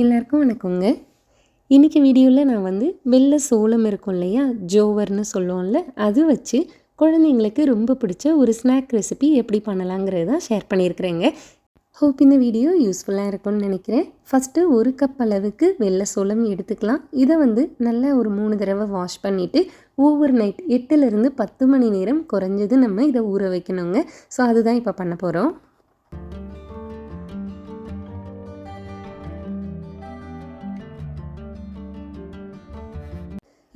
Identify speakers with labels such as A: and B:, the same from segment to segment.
A: எல்லாருக்கும் வணக்கங்க. இன்றைக்கி வீடியோவில் நான் வந்து வெள்ளை சோளம் இருக்கும் இல்லையா? ஜோவர்னு சொல்லுவோம்ல அது வச்சு குழந்தைங்களுக்கு ரொம்ப பிடிச்ச ஒரு ஸ்நாக் ரெசிபி எப்படி பண்ணலாங்கிறது தான் ஷேர் பண்ணியிருக்கிறேங்க. ஹோப் இந்த வீடியோ யூஸ்ஃபுல்லாக இருக்கும்னு நினைக்கிறேன். ஃபஸ்ட்டு ஒரு கப் அளவுக்கு வெள்ளை சோளம் எடுத்துக்கலாம். இதை வந்து நல்லா ஒரு மூணு தடவை வாஷ் பண்ணிவிட்டு ஓவர் நைட் எட்டுலேருந்து பத்து மணி நேரம் குறைஞ்சது நம்ம இதை ஊற வைக்கணுங்க. ஸோ அதுதான் இப்போ பண்ண போகிறோம்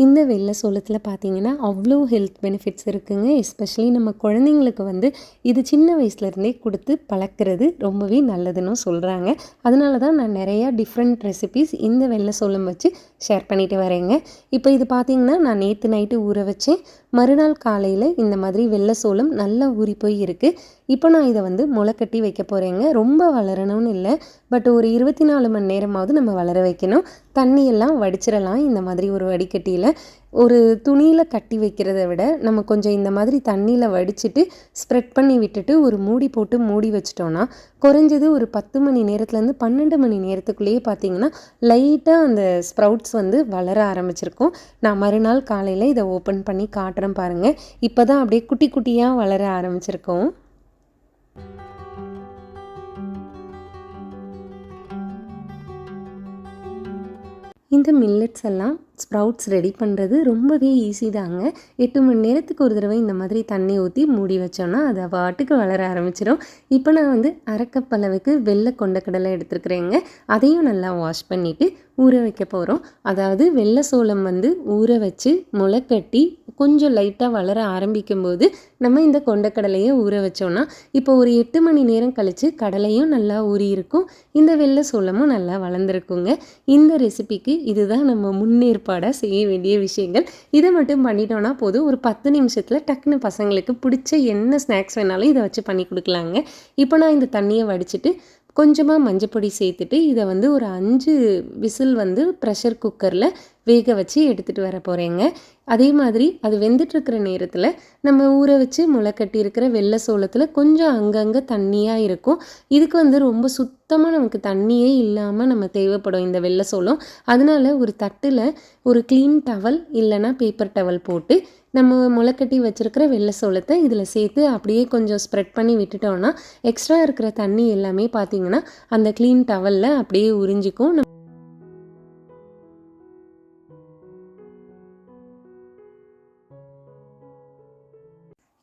A: இந்த வெள்ளை சோளத்தில் பார்த்தீங்கன்னா அவ்வளோ ஹெல்த் பெனிஃபிட்ஸ் இருக்குங்க. எஸ்பெஷலி நம்ம குழந்தைங்களுக்கு வந்து இது சின்ன வயசுலேருந்தே கொடுத்து பழக்கிறது ரொம்பவே நல்லதுன்னு சொல்கிறாங்க அதனால தான் நான் நிறையா டிஃப்ரெண்ட் ரெசிபீஸ் இந்த வெள்ளை சோளம் வச்சு ஷேர் பண்ணிட்டு வரேங்க. இப்போ இது பார்த்தீங்கன்னா நான் நேற்று நைட்டு ஊற வச்சேன். மறுநாள் காலையில் இந்த மாதிரி வெள்ளை சோளம் நல்லா ஊறி போய் இருக்குது இப்போ நான் இதை வந்து முளை கட்டி வைக்க போகிறேங்க ரொம்ப வளரணும்னு இல்லை. பட் ஒரு இருபத்தி நாலு மணி நேரமாவது நம்ம வளர வைக்கணும். தண்ணியெல்லாம் வடிச்சிடலாம் இந்த மாதிரி ஒரு வடிகட்டியில். ஒரு துணியில் கட்டி வைக்கிறத விட நம்ம கொஞ்சம் இந்த மாதிரி தண்ணியில் வடிச்சிட்டு ஸ்ப்ரெட் பண்ணி விட்டுட்டு ஒரு மூடி போட்டு மூடி வச்சிட்டோன்னா குறைஞ்சது ஒரு பத்து மணி நேரத்துலேருந்து பன்னெண்டு மணி நேரத்துக்குள்ளேயே பார்த்தீங்கன்னா லைட்டாக அந்த ஸ்ப்ரவுட்ஸ் வந்து வளர ஆரம்பிச்சிருக்கும். நான் மறுநாள் காலையில் இதை ஓப்பன் பண்ணி காட்டுறேன் பாருங்கள் இப்போ தான் அப்படியே குட்டி குட்டியாக வளர ஆரம்பிச்சிருக்கோம். இந்த மில்லட்ஸ் எல்லாம் ஸ்ப்ரவுட்ஸ் ரெடி பண்ணுறது ரொம்பவே ஈஸி தாங்க. எட்டு மணி நேரத்துக்கு ஒரு தடவை இந்த மாதிரி தண்ணி ஊற்றி மூடி வச்சோன்னா அது பாட்டுக்கு வளர ஆரம்பிச்சிடும் இப்போ நான் வந்து அரைக்கப் அளவுக்கு வெள்ளை கொண்டக்கடலை எடுத்துருக்குறேங்க. அதையும் நல்லா வாஷ் பண்ணிவிட்டு ஊற வைக்க போகிறோம் அதாவது வெள்ளை சோளம் வந்து ஊற வச்சு முளைக்கட்டி கொஞ்சம் லைட்டாக வளர ஆரம்பிக்கும் போது நம்ம இந்த கொண்டக்கடலையை ஊற வச்சோன்னா இப்போ ஒரு எட்டு மணி நேரம் கழித்து கடலையும் நல்லா ஊறி இருக்கும். இந்த வெள்ளை சோளமும் நல்லா வளர்ந்துருக்குங்க. இந்த ரெசிபிக்கு இதுதான் நம்ம முன்னேற்பாடாக செய்ய வேண்டிய விஷயங்கள். இதை மட்டும் பண்ணிட்டோன்னா போதும். ஒரு பத்து நிமிஷத்தில் டக்குன்னு பசங்களுக்கு பிடிச்ச என்ன ஸ்நாக்ஸ் வேணாலும் இதை வச்சு பண்ணி கொடுக்கலாங்க. இப்போ நான் இந்த தண்ணியை வடிச்சிட்டு கொஞ்சமாக மஞ்சப்பொடி சேர்த்துட்டு இதை வந்து ஒரு அஞ்சு விசில் வந்து ப்ரெஷர் குக்கரில் வேக வச்சு எடுத்துகிட்டு வர போகிறேங்க அதே மாதிரி அது வெந்துட்டுருக்கிற நேரத்தில் நம்ம ஊற வச்சு முளை இருக்கிற வெள்ளை சோளத்தில் கொஞ்சம் அங்கங்கே தண்ணியாக இருக்கும். இதுக்கு வந்து ரொம்ப சுத்தமாக நமக்கு தண்ணியே இல்லாமல் நம்ம தேவைப்படும் இந்த வெள்ளை சோளம். அதனால ஒரு தட்டில் ஒரு க்ளீன் டவல் இல்லைன்னா பேப்பர் டவல் போட்டு நம்ம முளைக்கட்டி வச்சுருக்கிற வெள்ளை சோளத்தை இதில் சேர்த்து அப்படியே கொஞ்சம் ஸ்ப்ரெட் பண்ணி விட்டுட்டோம்னா எக்ஸ்ட்ரா இருக்கிற தண்ணி எல்லாமே பார்த்திங்கன்னா அந்த க்ளீன் டவலில் அப்படியே உறிஞ்சிக்கும்.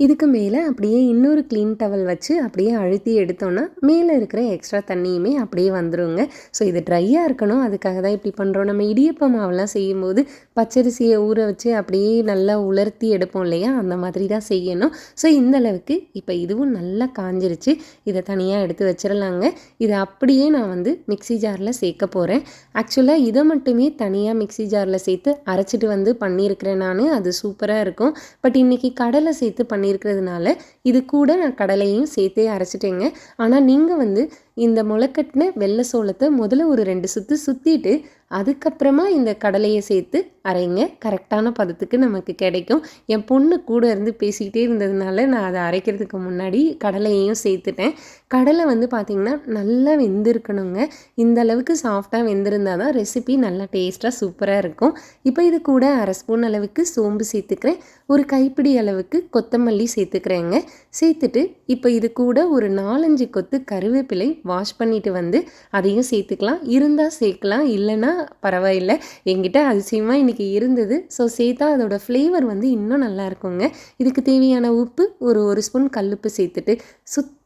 A: இதுக்கு மேலே அப்படியே இன்னொரு க்ளீன் டவல் வச்சு அப்படியே அழுத்தி எடுத்தோன்னா மேலே இருக்கிற எக்ஸ்ட்ரா தண்ணியுமே அப்படியே வந்துடுங்க ஸோ இது ட்ரையாக இருக்கணும். அதுக்காக தான் இப்படி பண்ணுறோம் நம்ம இடியப்ப மாவெல்லாம் செய்யும்போது பச்சரிசியை ஊற வச்சு அப்படியே நல்லா உலர்த்தி எடுப்போம் இல்லையா? அந்த மாதிரி தான் செய்யணும். ஸோ இந்த அளவுக்கு இப்போ இதுவும் நல்லா காஞ்சிருச்சு. இதை தனியாக எடுத்து வச்சிடலாங்க இதை அப்படியே நான் வந்து மிக்சி ஜாரில் சேர்க்க போகிறேன் ஆக்சுவலாக இதை மட்டுமே தனியாக மிக்சி ஜாரில் சேர்த்து அரைச்சிட்டு வந்து பண்ணியிருக்கிறேன் நான். அது சூப்பராக இருக்கும். பட் இன்றைக்கி கடலை சேர்த்து பண்ணியிருக்கிறதுனால இது கூட நான் கடலையும் சேர்த்தே அரைச்சிட்டேங்க. ஆனால் நீங்கள் வந்து இந்த முளைக்கட்டின வெள்ளை சோளத்தை முதல்ல ஒரு ரெண்டு சுற்று சுற்றிட்டு அதுக்கப்புறமா இந்த கடலையை சேர்த்து அரைங்க. கரெக்டான பதத்துக்கு நமக்கு கிடைக்கும். என் பொண்ணு கூட இருந்து பேசிக்கிட்டே இருந்ததுனால நான் அதை அரைக்கிறதுக்கு முன்னாடி கடலையையும் சேர்த்துட்டேன். கடலை வந்து பார்த்திங்கன்னா நல்லா வெந்திருக்கணுங்க. இந்த அளவுக்கு சாஃப்டாக வெந்திருந்தால் தான் ரெசிபி நல்லா டேஸ்ட்டாக சூப்பராக இருக்கும். இப்போ இது கூட அரை ஸ்பூன் அளவுக்கு சோம்பு சேர்த்துக்கிறேன். ஒரு கைப்பிடி அளவுக்கு கொத்தமல்லி சேர்த்துக்கிறேங்க. சேர்த்துட்டு இப்போ இது கூட ஒரு நாலஞ்சு கொத்து கருவேப்பிலை வாஷ் பண்ணிவிட்டு வந்து அதையும் சேர்த்துக்கலாம். இருந்தால் சேர்க்கலாம் இல்லைன்னா பரவாயில்லை. எங்கிட்ட அதிசயமாக இன்றைக்கி இருந்தது. ஸோ சேர்த்தா அதோட ஃப்ளேவர் வந்து இன்னும் நல்லா இருக்குங்க. இதுக்கு தேவையான உப்பு ஒரு ஒரு ஸ்பூன் கல்லுப்பு சேர்த்துட்டு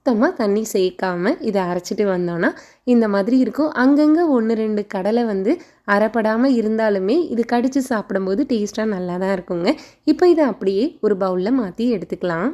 A: சுத்தமாக தண்ணி சேர்க்காமல் இதை அரைச்சிட்டு வந்தோன்னா இந்த மாதிரி இருக்கும். அங்கங்கே ஒன்று ரெண்டு கடலை வந்து அரைப்படாமல் இருந்தாலுமே இது கடித்து சாப்பிடும்போது டேஸ்ட்டாக நல்லா தான் இருக்குங்க. இப்போ இதை அப்படியே ஒரு பவுலில் மாற்றி எடுத்துக்கலாம்.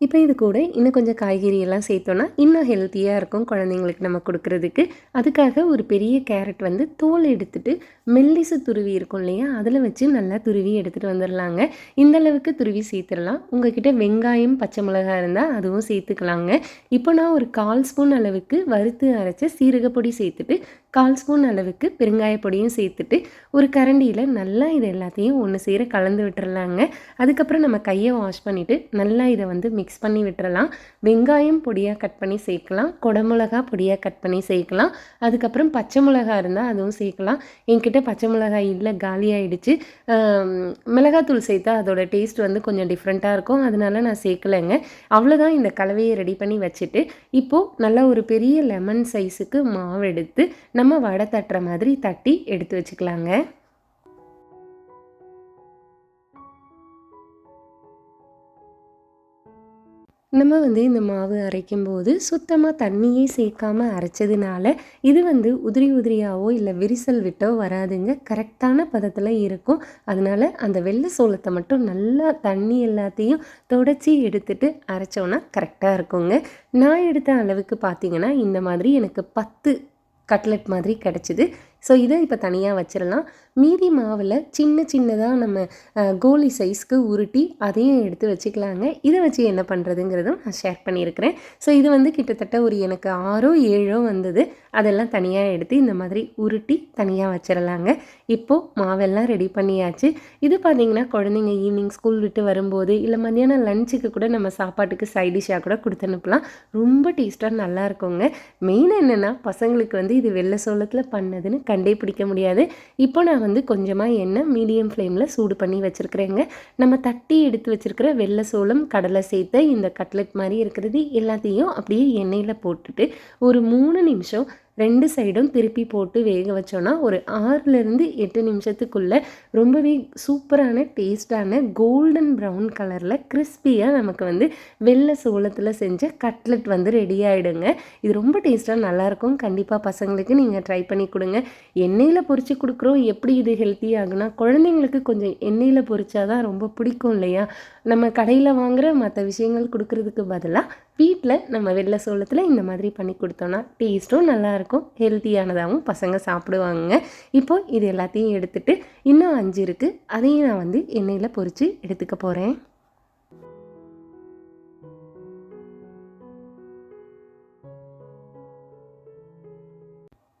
A: இப்போ இது கூட இன்னும் கொஞ்சம் காய்கறியெல்லாம் சேர்த்தோன்னா இன்னும் ஹெல்த்தியாக இருக்கும் குழந்தைங்களுக்கு நம்ம கொடுக்குறதுக்கு. அதுக்காக ஒரு பெரிய கேரட் வந்து தோல் எடுத்துட்டு மெல்லிசு துருவி இருக்கும் இல்லையா? அதில் வச்சு நல்லா துருவி எடுத்துகிட்டு வந்துடலாங்க இந்த அளவுக்கு துருவி சேர்த்துடலாம். உங்ககிட்ட வெங்காயம் பச்சை மிளகாய் இருந்தால் அதுவும் சேர்த்துக்கலாங்க. இப்போ நான் ஒரு கால் ஸ்பூன் அளவுக்கு வறுத்து அரைச்ச சீரகப்பொடி சேர்த்துட்டு கால் ஸ்பூன் அளவுக்கு பெருங்காய பொடியும் சேர்த்துட்டு ஒரு கரண்டியில் நல்லா இது எல்லாத்தையும் ஒன்று சேர கலந்து விட்டுறலாங்க. அதுக்கப்புறம் நம்ம கையை வாஷ் பண்ணிவிட்டு நல்லா இதை வந்து மிக்ஸ் பண்ணி விட்டுறலாம். வெங்காயம் பொடியாக கட் பண்ணி சேர்க்கலாம். குடமிளகா பொடியாக கட் பண்ணி சேர்க்கலாம். அதுக்கப்புறம் பச்சை மிளகா இருந்தால் அதுவும் சேர்க்கலாம். என்கிட்ட பச்சை மிளகாய் இல்லை காலியாகிடுச்சு மிளகாத்தூள் சேர்த்தா அதோட டேஸ்ட் வந்து கொஞ்சம் டிஃப்ரெண்ட்டாக இருக்கும். அதனால நான் சேர்க்கலைங்க. அவ்வளோதான் இந்த கலவையை ரெடி பண்ணி வச்சுட்டு இப்போது நல்லா ஒரு பெரிய லெமன் சைஸுக்கு மாவு எடுத்து நம்ம நம்ம வடை தட்டுற மாதிரி தட்டி எடுத்து வச்சுக்கலாங்க. நம்ம வந்து இந்த மாவு அரைக்கும் போது சுத்தமாக தண்ணியே சேர்க்காமல் அரைச்சதுனால இது வந்து உதிரி உதிரியாவோ இல்லை விரிசல் விட்டோ வராதுங்க. கரெக்டான பதத்தில் இருக்கும். அதனால் அந்த வெள்ளை சோளத்தை மட்டும் நல்லா தண்ணி எல்லாத்தையும் தொடச்சி எடுத்துட்டு அரைச்சோன்னா கரெக்டாக இருக்குங்க. நான் எடுத்த அளவுக்கு பார்த்தீங்கன்னா இந்த மாதிரி எனக்கு பத்து கட்லெட் மாதிரி கிடச்சிது. ஸோ இதை இப்போ தனியாக வச்சிடலாம் மீதி மாவில் சின்ன சின்னதாக நம்ம கோலி சைஸ்க்கு உருட்டி அதையும் எடுத்து வச்சுக்கலாங்க. இதை வச்சு என்ன பண்ணுறதுங்கிறதும் நான் ஷேர் பண்ணியிருக்கிறேன். ஸோ இது வந்து கிட்டத்தட்ட ஒரு எனக்கு ஆறோ ஏழோ வந்தது. அதெல்லாம் தனியாக எடுத்து இந்த மாதிரி உருட்டி தனியாக வச்சிடலாங்க இப்போது மாவெல்லாம் ரெடி பண்ணியாச்சு. இது பார்த்திங்கன்னா குழந்தைங்க ஈவினிங் ஸ்கூல் விட்டு வரும்போது இல்லை மத்தியானம் லஞ்சுக்கு கூட நம்ம சாப்பாட்டுக்கு சைட் டிஷ்ஷாக கூட கொடுத்து அனுப்பலாம். ரொம்ப டேஸ்ட்டாக நல்லா இருக்குங்க. மெயின் என்னென்னா பசங்களுக்கு வந்து இது வெள்ளை சோளத்தில் பண்ணதுன்னு கண்டே பிடிக்க முடியாது. இப்போ நான் வந்து கொஞ்சமாக எண்ணெய் மீடியம் ஃப்ளேமில் சூடு பண்ணி வச்சுருக்கிறேங்க. நம்ம தட்டி எடுத்து வச்சுருக்கிற வெள்ளை சோளம் கடலை சேர்த்த இந்த கட்லெட் மாதிரி இருக்கிறது எல்லாத்தையும் அப்படியே எண்ணெயில் போட்டுட்டு ஒரு மூணு நிமிஷம் ரெண்டு சைடும் திருப்பி போட்டு வேக வச்சோன்னா ஒரு ஆறுலேருந்து எட்டு நிமிஷத்துக்குள்ளே ரொம்பவே சூப்பரான டேஸ்டான கோல்டன் ப்ரௌன் கலரில் கிறிஸ்பியாக நமக்கு வந்து வெள்ளை சோளத்தில் செஞ்ச கட்லெட் வந்து ரெடி ஆகிடுங்க இது ரொம்ப டேஸ்ட்டாக நல்லாயிருக்கும். கண்டிப்பாக பசங்களுக்கு நீங்கள் ட்ரை பண்ணி கொடுங்க. எண்ணெயில் பொறிச்சு கொடுக்குறோம். எப்படி இது ஹெல்த்தி ஆகுனா குழந்தைங்களுக்கு கொஞ்சம் எண்ணெயில் பொறிச்சா தான் ரொம்ப பிடிக்கும் இல்லையா? நம்ம கடையில் வாங்குகிற மற்ற விஷயங்கள் கொடுக்குறதுக்கு பதிலாக வீட்டில் நம்ம வெள்ளை சோளத்தில் இந்த மாதிரி பண்ணி கொடுத்தோன்னா டேஸ்ட்டும் நல்லாயிருக்கும். ஹெல்த்தியானதாகவும் பசங்க சாப்பிடுவாங்க இப்போ இது எல்லாத்தையும் எடுத்துகிட்டு இன்னும் அஞ்சு இருக்குது அதையும் நான் வந்து எண்ணெயில் பொறிச்சு எடுத்துக்க போகிறேன்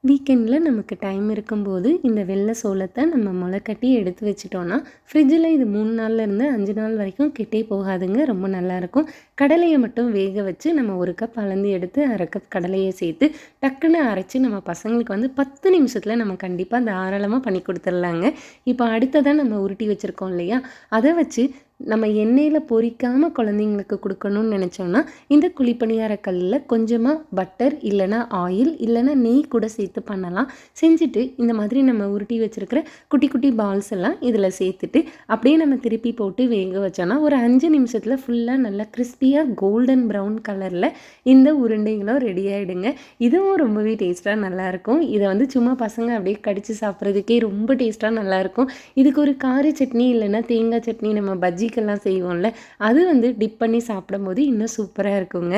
A: வீக்கெண்டில் நமக்கு டைம் இருக்கும்போது இந்த வெள்ளை சோளத்தை நம்ம முளைக்கட்டி எடுத்து வச்சிட்டோன்னா ஃப்ரிட்ஜில் இது மூணு நாள்லேருந்து அஞ்சு நாள் வரைக்கும் கெட்டே போகாதுங்க ரொம்ப நல்லாயிருக்கும் கடலையை மட்டும் வேக வச்சு நம்ம ஒரு கப் அளந்து எடுத்து அரை கப் கடலையை சேர்த்து டக்குன்னு அரைச்சி நம்ம பசங்களுக்கு வந்து பத்து நிமிஷத்தில் நம்ம கண்டிப்பாக தாராளமாக பண்ணி கொடுத்துடலாங்க. இப்போ அடுத்ததாக நம்ம உருட்டி வச்சுருக்கோம் இல்லையா? அதை வச்சு நம்ம எண்ணெயில் பொரிக்காமல் குழந்தைங்களுக்கு கொடுக்கணும்னு நினச்சோம்னா இந்த குழிப்பணியார கல்லில் கொஞ்சமாக பட்டர் இல்லைனா ஆயில் இல்லைனா நெய் கூட சேர்த்து பண்ணலாம். செஞ்சுட்டு இந்த மாதிரி நம்ம உருட்டி வச்சுருக்கிற குட்டி குட்டி பால்ஸ் எல்லாம் இதில் சேர்த்துட்டு அப்படியே நம்ம திருப்பி போட்டு வேக வச்சோன்னா ஒரு அஞ்சு நிமிஷத்தில் ஃபுல்லாக நல்லா கிறிஸ்பியாக கோல்டன் ப்ரௌன் கலரில் இந்த உருண்டைகளும் ரெடி ஆகிடுங்க இதுவும் ரொம்பவே டேஸ்ட்டாக நல்லாயிருக்கும். இதை வந்து சும்மா பசங்க அப்படியே கடித்து சாப்பிட்றதுக்கே ரொம்ப டேஸ்ட்டாக நல்லாயிருக்கும். இதுக்கு ஒரு கார சட்னி இல்லைன்னா தேங்காய் சட்னி நம்ம பஜ்ஜி பஜ்ஜிக்கெல்லாம் செய்வோம்ல அது வந்து டிப் பண்ணி சாப்பிடும்போது இன்னும் சூப்பராக இருக்குங்க.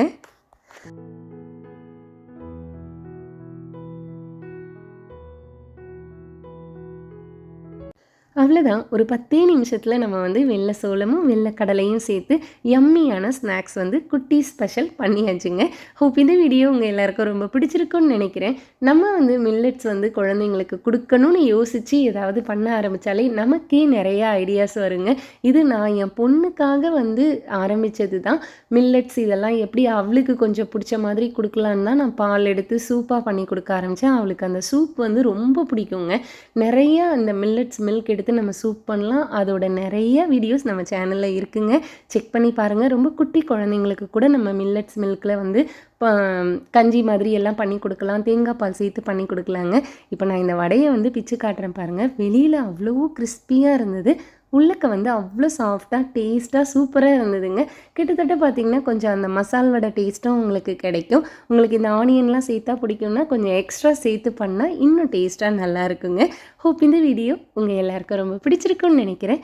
A: அவ்வளோதான் ஒரு பத்தே நிமிஷத்தில் நம்ம வந்து வெள்ளை சோளமும் வெள்ளை கடலையும் சேர்த்து யம்மியான ஸ்நாக்ஸ் வந்து குட்டி ஸ்பெஷல் பண்ணியாச்சுங்க. ஹோப் இந்த வீடியோ உங்கள் எல்லாருக்கும் ரொம்ப பிடிச்சிருக்குன்னு நினைக்கிறேன். நம்ம வந்து மில்லட்ஸ் வந்து குழந்தைங்களுக்கு கொடுக்கணும்னு யோசித்து ஏதாவது பண்ண ஆரம்பித்தாலே நமக்கே நிறைய ஐடியாஸ் வருங்க. இது நான் என் பொண்ணுக்காக வந்து ஆரம்பித்தது தான் மில்லட்ஸ் இதெல்லாம் எப்படி அவளுக்கு கொஞ்சம் பிடிச்ச மாதிரி கொடுக்கலான்னு தான் நான் பால் எடுத்து சூப்பாக பண்ணி கொடுக்க ஆரம்பித்தேன் அவளுக்கு அந்த சூப் வந்து ரொம்ப பிடிக்குங்க. நிறையா அந்த மில்லட்ஸ் மில்க் எடுத்து எடுத்து நம்ம சூப் பண்ணலாம். அதோட நிறைய வீடியோஸ் நம்ம சேனலில் இருக்குங்க. செக் பண்ணி பாருங்கள் ரொம்ப குட்டி குழந்தைங்களுக்கு கூட நம்ம மில்லட்ஸ் மில்கில் வந்து கஞ்சி மாதிரி எல்லாம் பண்ணி கொடுக்கலாம். தேங்காய் பால் சேர்த்து பண்ணி கொடுக்கலாங்க. இப்போ நான் இந்த வடையை வந்து பிச்சு காட்டுறேன் பாருங்கள் வெளியில் அவ்வளோ கிறிஸ்பியாக இருந்தது. உள்ளக்க வந்து அவ்வளோ சாஃப்டாக டேஸ்ட்டாக சூப்பராக இருந்ததுங்க. கிட்டத்தட்ட பார்த்திங்கன்னா கொஞ்சம் அந்த மசால் வடை டேஸ்ட்டும் உங்களுக்கு கிடைக்கும். உங்களுக்கு இந்த ஆனியன்லாம் சேர்த்தா பிடிக்கும்னா கொஞ்சம் எக்ஸ்ட்ரா சேர்த்து பண்ணால் இன்னும் டேஸ்ட்டாக நல்லா இருக்குங்க. ஹோப் இந்த வீடியோ உங்கள் எல்லாருக்கும் ரொம்ப பிடிச்சிருக்குன்னு நினைக்கிறேன்.